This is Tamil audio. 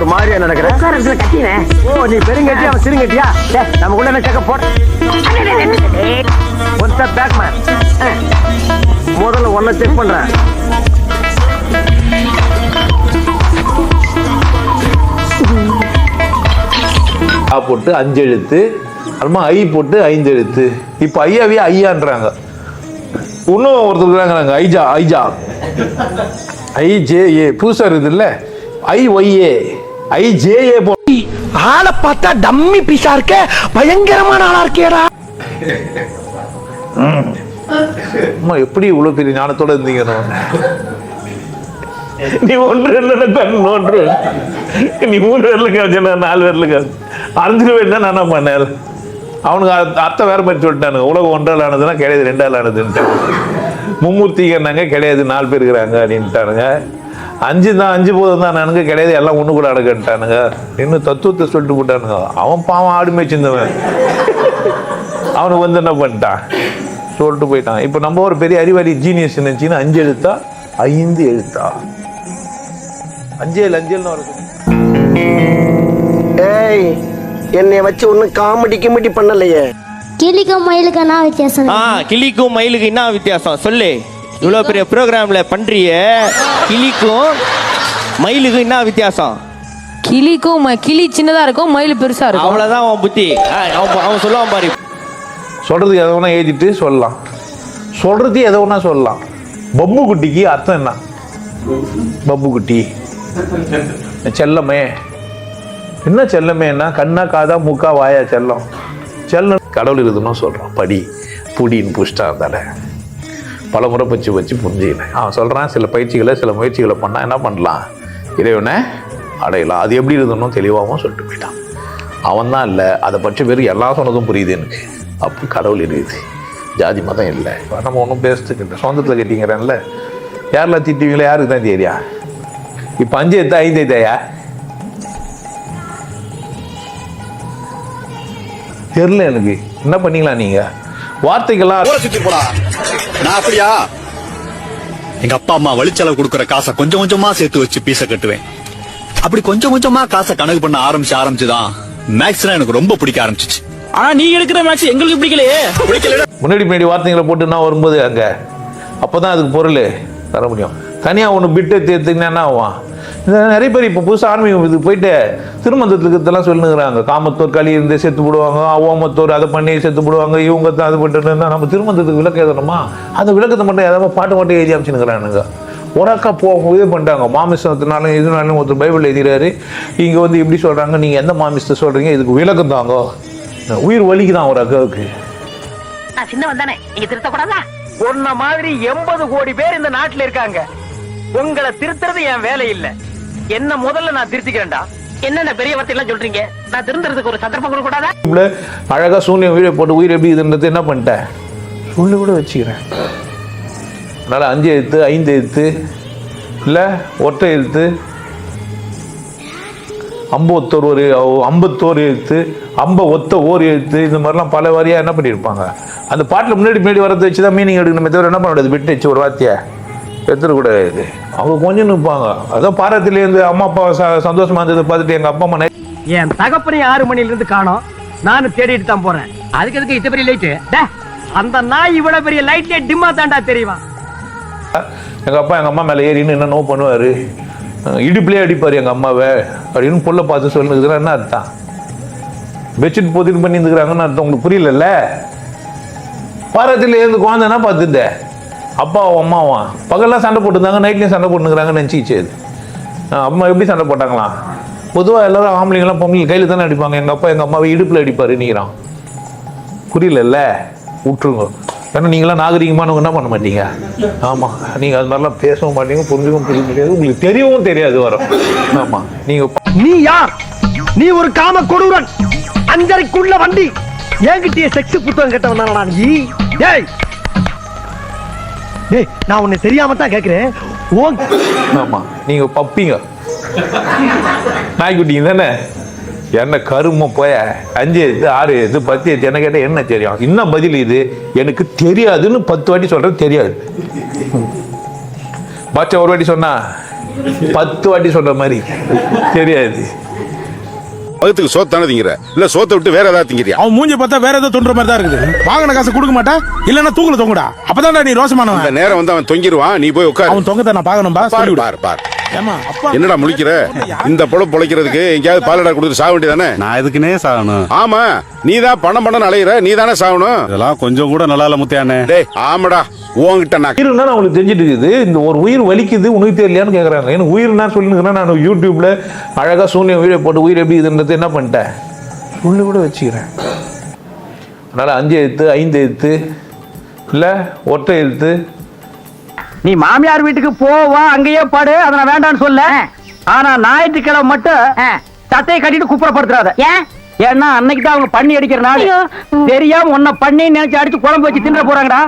ஒரு மாதிரியா கட்டினேன் ஓ நீ பெருங்கட்டி அவன் சிறுங்கட்டியா? டேய், நமக்குள்ள என்ன செக்க போட ஒன் ஸ்டெப் பேக் மேன் முதல்ல ஒன்ன செக் பண்றேன். ஆ போட்டு அஞ்சு எழுத்து. அப்புறமா ஐ போட்டு ஐந்து எழுத்து. இப்போ ஐயாவே ஐயான்றாங்க. இன்னும் ஒருத்தர் இருக்கிறாங்க ஐஜா ஐஜா. I J A. புதுசாக இருக்குது இல்லை? ஐ ஒய்ஏ ஐ ஜே ஏ போ ஆளை பார்த்தா டம்மி பீஸா இருக்க? பயங்கரமான ஆளா இருக்கேடா அம்மா எப்படி இவ்வளோ பெரிய ஞானத்தோட இருந்தீங்க நீ ஒன்று இல்லைன்னா கண் ஒன்று. நீ மூணு பேர்லுங்க வச்சுனா நாலு பேர்லுங்க அரைஞ்சு வேண்டாம் நான் பண்ணேன். அவனுக்கு அர்த்தம் வேற மாதிரி சொல்லிட்டானுங்க. உலகம் ஒன்றால் ஆனதுன்னா கிடையாது ரெண்டால் ஆனதுன்ட்டு. மும்மூர்த்திகன்னாங்க கிடையாது நாலு பேர் இருக்கிறாங்க அப்படின்ட்டானுங்க. அஞ்சு தான் அஞ்சு போதும் தான் நானுங்க கிடையாது எல்லாம் ஒன்று கூட அடக்கன்ட்டானுங்க. இன்னும் தத்துவத்தை சொல்லிட்டு போட்டானுங்க. அவன் பாவம் ஆடு மேய்ச்சிருந்தவன். அவனுக்கு வந்து என்ன பண்ணிட்டான்? சொல்லிட்டு போயிட்டான். இப்போ நம்ம ஒரு பெரிய அறிவாளி ஜீனியஸ் நினைச்சின்னா அஞ்சு எழுத்தா? ஐந்து எழுத்தா? அஞ்சேல் அஞ்சேல்னு வருது ஏய் என்னை வச்சு ஒன்னும் காமெடி கிமெடி பண்ணலையே. கிளிக்கும் மயிலுக்கும் என்ன வித்தியாசம்? ஆ கிளிக்கும் மயிலுக்கு என்ன வித்தியாசம்? சொல்லு. இவ்வளோ பெரிய ப்ரோக்ராம்ல பண்றிய? கிளிக்கும் மயிலுக்கும் என்ன வித்தியாசம்? கிளிக்கும் ம- கிளி சின்னதா இருக்கும் மயில் பெருசா இருக்கும். அவ்வளோதான் அவன் புத்தி. ஆ, அவன் அவன் சொல்லுவான் பாரு. சொல்றதுக்கு எதை வேணா எழுதிட்டு சொல்லலாம். சொல்றது எதை வேணா சொல்லலாம். பப்பு குட்டிக்கு அர்த்தம் என்ன? பப்பு குட்டி. செல்லமே. என்ன செல்லமேன்னா கண்ணா காதா மூக்கா வாயா செல்லம். செல்லம். கடவுள் இருக்குதுன்னு சொல்றான். படி. புடின்னு புஷ்டா இருந்தால பல முறை பச்சு வச்சு புரிஞ்சுக்கல அவன் சொல்கிறான் சில பயிற்சிகளை சில முயற்சிகளை பண்ணால் என்ன பண்ணலாம்? இறைவனை அடையலாம். அது எப்படி இருந்தணும் தெளிவாகவும் சொல்லிட்டு போயிட்டான். அவன் தான் இல்லை அதை பற்றி வெறும் எல்லா சொன்னதும் புரியுது எனக்கு. அப்போ கடவுள் இருக்குது ஜாதி மதம் இல்லை. நம்ம ஒன்றும் பேசுறதுக்கு இல்லை. சொந்தத்தில் கேட்டிங்கிறேன்ல யாரெல்லாம் திட்டுவீங்களோ யாருக்கு தான் தெரியா? இப்போ அஞ்சு எத்தா ஐந்து எத்தாயா? தெரில எனக்கு. என்ன பண்ணீங்களா நீங்கள் வார்த்தைகள்லாம் சுற்றி சுத்தி நான் அப்படியா? எங்க அப்பா அம்மா வழிச்செலவு கொடுக்குற காசை கொஞ்சம் கொஞ்சமா சேர்த்து வச்சு பீச கட்டுவேன். அப்படி கொஞ்சம் கொஞ்சமா காசை கணக்கு பண்ண ஆரம்பிச்சு ஆரம்பிச்சுதான் மேக்ஸ்னா எனக்கு ரொம்ப பிடிக்க ஆரம்பிச்சிச்சு. ஆனா நீ எடுக்கிற மேட்ச் எங்களுக்கு பிடிக்கலையே. பிடிக்கல முன்னாடி முன்னாடி வார்த்தைகளை போட்டு நான் வரும்போது அங்கே. அப்போ தான் அதுக்கு பொருள் தர முடியும். தனியாக ஒன்று பிட்டு தேர்த்துக்கினா என்ன ஆகும்? நிறைய பேர் இப்போ புதுசாக ஆன்மீகம் இது போயிட்டு திருமந்தத்துக்கு இதெல்லாம் சொல்லுங்கிறாங்க காமத்தோர் களி இருந்து செத்து போடுவாங்க ஓமத்தோர் அதை பண்ணி செத்து போடுவாங்க இவங்க தான் அது பண்ணிட்டு நம்ம திருமந்தத்துக்கு விளக்கு எழுதணுமா அந்த விளக்கத்தை மட்டும் ஏதாவது பாட்டு மட்டும் எழுதி அமைச்சுனுங்கிறானுங்க அக்கா போ இது பண்ணிட்டாங்க. மாமிசத்தினாலும் இதுனாலும் ஒருத்தர் பைபிள் எழுதிறாரு. இங்கே வந்து இப்படி சொல்கிறாங்க நீங்கள் எந்த மாமிசத்தை சொல்கிறீங்க இதுக்கு விளக்கம் தாங்க. உயிர் வலிக்குதான் ஒரு அக்காவுக்கு. நான் சின்னவன் தானே. நீங்க திருத்தக்கூடாதா? உன்ன மாதிரி எண்பது கோடி பேர் இந்த நாட்டுல இருக்காங்க. உங்களை திருத்துறது என் வேலை இல்ல. என்ன முதல்ல நான் திருத்திக்கிறேன்டா? என்னென்ன பெரிய வார்த்தை எல்லாம் சொல்றீங்க? நான் திருந்துறதுக்கு ஒரு சந்தர்ப்பம் கூடாதா அழகா சூன்யம் வீடியோ போட்டு உயிர் எப்படி இதுன்றது என்ன பண்ணிட்டேன் சொல்லி கூட வச்சுக்கிறேன். அதனால அஞ்சு எழுத்து ஐந்து எழுத்து இல்லை ஒற்றை எழுத்து ஐம்பத்தோர் ஒரு ஐம்பத்தோரு எழுத்து ஐம்ப ஒத்த ஓர் எழுத்து இந்த மாதிரிலாம் பல வாரியாக என்ன பண்ணியிருப்பாங்க? அந்த பாட்டில் முன்னாடி முன்னாடி வரதை வச்சு தான் மீனிங் எடுக்கணுமே தவிர என்ன பண்ண முடியாது? விட்டு வச்சு ஒரு வார்த்தையை. எடுத்துடக்கூடாது அவங்க கொஞ்சம் நிற்பாங்க அதான் பாரத்திலேருந்து அம்மா அப்பா ச- சந்தோஷமா இருந்ததை பார்த்துட்டு எங்கள் அப்பா அம்மா என் தகப்பனை ஆறு மணில இருந்து காணோம். நானும் தேடிட்டு தான் போறேன். அதுக்கு எதுக்கு இத்த பெரிய லைட்டு அந்த நாய் இவ்வளவு பெரிய லைட்லயே டிம்மா தாண்டா தெரியுமா? எங்க அப்பா எங்க அம்மா மேல ஏறின்னு என்ன நோ பண்ணுவாரு? இடுப்புலயே அடிப்பாரு எங்க அம்மாவை. அப்படின்னு புள்ள பார்த்து சொல்லுங்கிறதுல என்ன அர்த்தம்? பெட்ஷீட் போத்திட்டு பண்ணி இருந்துக்கிறாங்கன்னு அர்த்தம். உங்களுக்கு புரியலல்ல? பாரத்தில் இருந்து குழந்தைனா பார்த்துட்ட அப்பாவும் அம்மாவும் பகல்லாம் சண்டை போட்டுருந்தாங்க நைட்லேயும் சண்டை போட்டுக்கிறாங்கன்னு நினச்சிச்சு அது. அம்மா எப்படி சண்டை போட்டாங்களாம் பொதுவாக எல்லாரும் ஆம்பளைங்களாம் பொம்பளை கையில் தானே அடிப்பாங்க. எங்கள் அப்பா எங்கள் அம்மாவை இடுப்பில் அடிப்பாரு நீங்கிறான் புரியலல்ல? விட்டுருங்க. ஏன்னா நீங்களாம் நாகரிகமானவங்க என்ன பண்ண மாட்டீங்க? ஆமாம் நீங்கள் அது மாதிரிலாம் பேசவும் மாட்டீங்க புரிஞ்சுக்கவும் புரிய முடியாது உங்களுக்கு தெரியவும் தெரியாது வரும். ஆமாம் நீங்கள் நீ யார்? நீ ஒரு காம கொடுவன் அஞ்சரைக்குள்ள வண்டி. என்கிட்டயே செக்ஸ் புத்தகம் கேட்டவன் தானடா நீ டேய் நான் உன்னை தெரியாம தான் கேக்குறேன். ஓ ஆமாம் நீங்கள் பப்பிங்க. நாய்க்குட்டிங்க தானே? என்ன கருமம் போய? அஞ்சு எது ஆறு எது பத்து எது என்ன கேட்டால் என்ன தெரியும்? என்ன பதில் இது? எனக்கு தெரியாதுன்னு பத்து வாட்டி சொல்கிறது தெரியாது. பாச்சா ஒரு வாட்டி சொன்னா பத்து வாட்டி சொல்ற மாதிரி. தெரியாது. வகுத்துக்கு சோத்து தானே திங்கிற? இல்ல சோத்தை விட்டு வேற ஏதாவது திங்கிறியா? அவன் மூஞ்சி பார்த்தா வேற ஏதோ தோன்ற மாதிரி தான் இருக்குது. வாங்கின காசு கொடுக்க மாட்டா? இல்லன்னா தூக்குல தொங்குடா. அப்பதான்டா நீ ரோசமானவன். நேரம் வந்து அவன் தொங்கிருவான் நீ போய் உட்காரு. அவன் தொங்கத்தை நான் பார்க்கணும்பா. பாரு பாரு பாரு. என்னடா முழிக்கிற? இந்த பொழப்பு பொழைக்கிறதுக்கு எங்கேயாவது பாலடா கொடுத்து சாக வேண்டியதானே? நான் எதுக்குனே சாகணும். ஆமா நீ தான் பணம் பணம் அலையிற நீ தானே சாகணும். இதெல்லாம் கொஞ்சம் கூட நல்லா இல்ல முத்தியானே. டேய் ஆமாடா உன்கிட்ட நான் உயிர்னா அவங்களுக்கு தெரிஞ்சிட்டு இருக்குது. இந்த ஒரு உயிர் வலிக்குது உனக்கு தெரியலையான்னு கேட்குறாங்க எனக்கு உயிர்னா சொல்லிருக்கிறேன் நான் யூடியூப்ல அழகா சூன்யம் வீடியோ போட்டு உயிர் எப்படி இதுன்றது என்ன பண்ணிட்டேன்? சொல்லி கூட வச்சுக்கிறேன். அதனால அஞ்சு எழுத்து ஐந்து எழுத்து இல்லை ஒற்றை எழுத்து நீ மாமியார் வீட்டுக்கு போவா அங்கேயே பாடு அதை நான் வேண்டாம்னு சொல்ல. ஆனா ஞாயிற்றுக்கிழமை மட்டும் சட்டையை கட்டிட்டு குப்புறப்படுத்துறாத ஏன்? ஏன்னா அன்னைக்கு தான் அவங்க பண்ணி அடிக்கிற நாள். தெரியாம உன்னை பண்ணி நினைச்சு அடிச்சு குழம்பு வச்சு தின்ற போறாங்கடா.